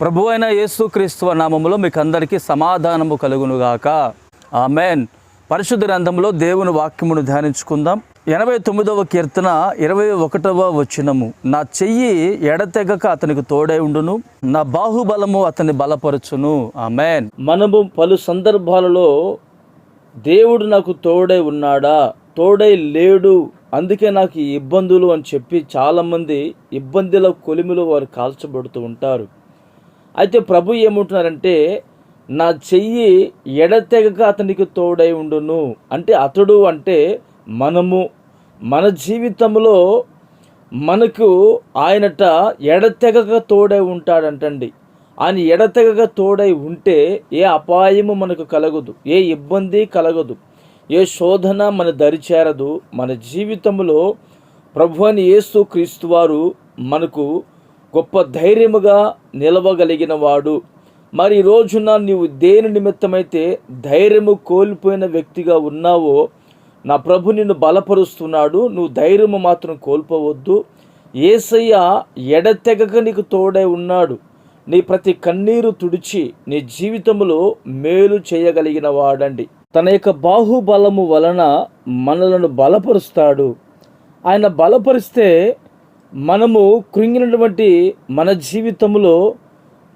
ప్రభు అయిన యేసుక్రీస్తు నామములో మీకు అందరికీ సమాధానము కలుగునుగాక. ఆమెన్. పరిశుద్ధ గ్రంథంలో దేవుని వాక్యమును ధ్యానించుకుందాం. ఎనభై తొమ్మిదవ కీర్తన ఇరవై ఒకటవ వచనము. నా చెయ్యి ఎడతెగక అతనికి తోడై ఉండును నా బాహుబలము అతన్ని బలపరచును. ఆమెన్. మనము పలు సందర్భాలలో దేవుడు నాకు తోడై ఉన్నాడా? తోడై లేడు. అందుకే నాకు ఈ ఇబ్బందులు అని చెప్పి చాలామంది ఇబ్బందుల కొలిమిలో వారు కాల్చబడుతూ ఉంటారు. అయితే ప్రభు ఏమంటున్నారంటే నా చెయ్యి ఎడతెగక అతనికి తోడై ఉండును. అంటే అతడు అంటే మనము. మన జీవితంలో మనకు ఆయనట ఎడతెగక తోడై ఉంటాడంటండి. ఆయన ఎడతెగక తోడై ఉంటే ఏ అపాయము మనకు కలగదు ఏ ఇబ్బంది కలగదు ఏ శోధన మన దరిచేరదు మన జీవితంలో ప్రభు అని యేసు క్రీస్తు వారు మనకు గొప్ప ధైర్యముగా నిలవగలిగిన వాడు మరి ఈ రోజున నీవు దేని నిమిత్తమైతే ధైర్యము కోల్పోయిన వ్యక్తిగా ఉన్నావో నా ప్రభు నిన్ను బలపరుస్తున్నాడు. నువ్వు ధైర్యము మాత్రం కోల్పోవద్దు. ఏసయ్య ఎడతెగక నీకు తోడై ఉన్నాడు. నీ ప్రతి కన్నీరు తుడిచి నీ జీవితంలో మేలు చేయగలిగిన వాడండి తన యొక్క బాహుబలము వలన మనలను బలపరుస్తాడు. ఆయన బలపరిస్తే మనము కృంగినటువంటి మన జీవితంలో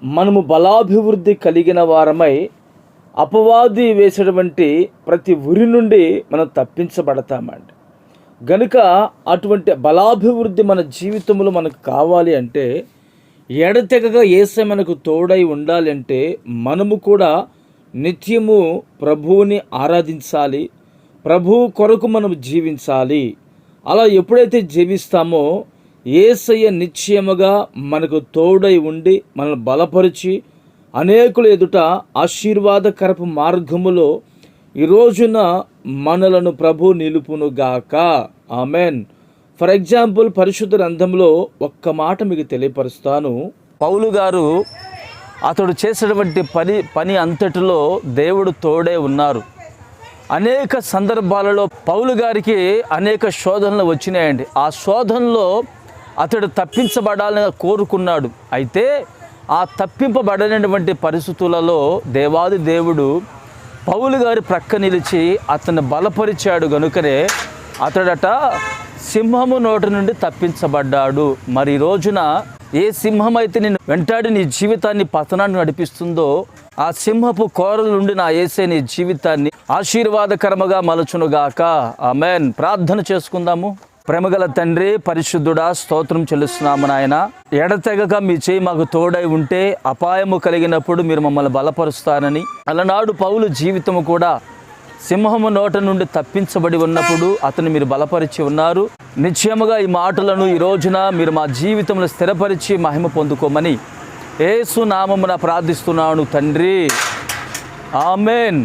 మనము బలాభివృద్ధి కలిగిన వారమై అపవాది వేసేటువంటి ప్రతి ఉరి నుండి మనం తప్పించబడతామండి. గనుక అటువంటి బలాభివృద్ధి మన జీవితంలో మనకు కావాలి అంటే ఎడతెగగా ఏసే మనకు తోడై ఉండాలి అంటే మనము కూడా నిత్యము ప్రభువుని ఆరాధించాలి ప్రభువు కొరకు మనం జీవించాలి. అలా ఎప్పుడైతే జీవిస్తామో ఏసయ్య నిశ్చయముగా మనకు తోడై ఉండి మనల్ని బలపరిచి అనేకుల ఎదుట ఆశీర్వాదకరపు మార్గములో ఈ రోజున మనలను ప్రభు నిలుపునుగాక ఆమెన్. ఫర్ ఎగ్జాంపుల్ పరిశుద్ధ గ్రంథంలో ఒక్క మాట మీకు తెలియపరుస్తాను. పౌలు గారు అతడు చేసినటువంటి పని పని అంతటిలో దేవుడు తోడే ఉన్నారు. అనేక సందర్భాలలో పౌలు గారికి అనేక శోధనలు వచ్చినాయండి. ఆ శోధనలో అతడు తప్పించబడాలని కోరుకున్నాడు. అయితే ఆ తప్పింపబడనటువంటి పరిస్థితులలో దేవాది దేవుడు పౌలు గారి ప్రక్క నిలిచి అతన్ని బలపరిచాడు గనుకనే అతడట సింహము నోటి నుండి తప్పించబడ్డాడు. మరి రోజున ఏ సింహం అయితే నేను వెంటాడి నీ జీవితాన్ని పతనాన్ని నడిపిస్తుందో ఆ సింహపు కోరల నుండి నా ఏసే నీ జీవితాన్ని ఆశీర్వాదకరముగా మలుచునుగాక. ఆమెన్. ప్రార్థన చేసుకుందాము. ప్రేమగల తండ్రి పరిశుద్ధుడా స్తోత్రం చెల్లిస్తున్నాము నాయన. ఎడతెగక మీ చేయి మాకు తోడై ఉంటే అపాయము కలిగినప్పుడు మీరు మమ్మల్ని బలపరుస్తారని. అలనాడు పౌలు జీవితము కూడా సింహము నోట నుండి తప్పించబడి ఉన్నప్పుడు అతను మీరు బలపరిచి ఉన్నారు. నిశ్చయముగా ఈ మాటలను ఈ రోజున మీరు మా జీవితంలో స్థిరపరిచి మహిమ పొందుకోమని ఏసు నామమున ప్రార్థిస్తున్నాను తండ్రి. ఆమెన్.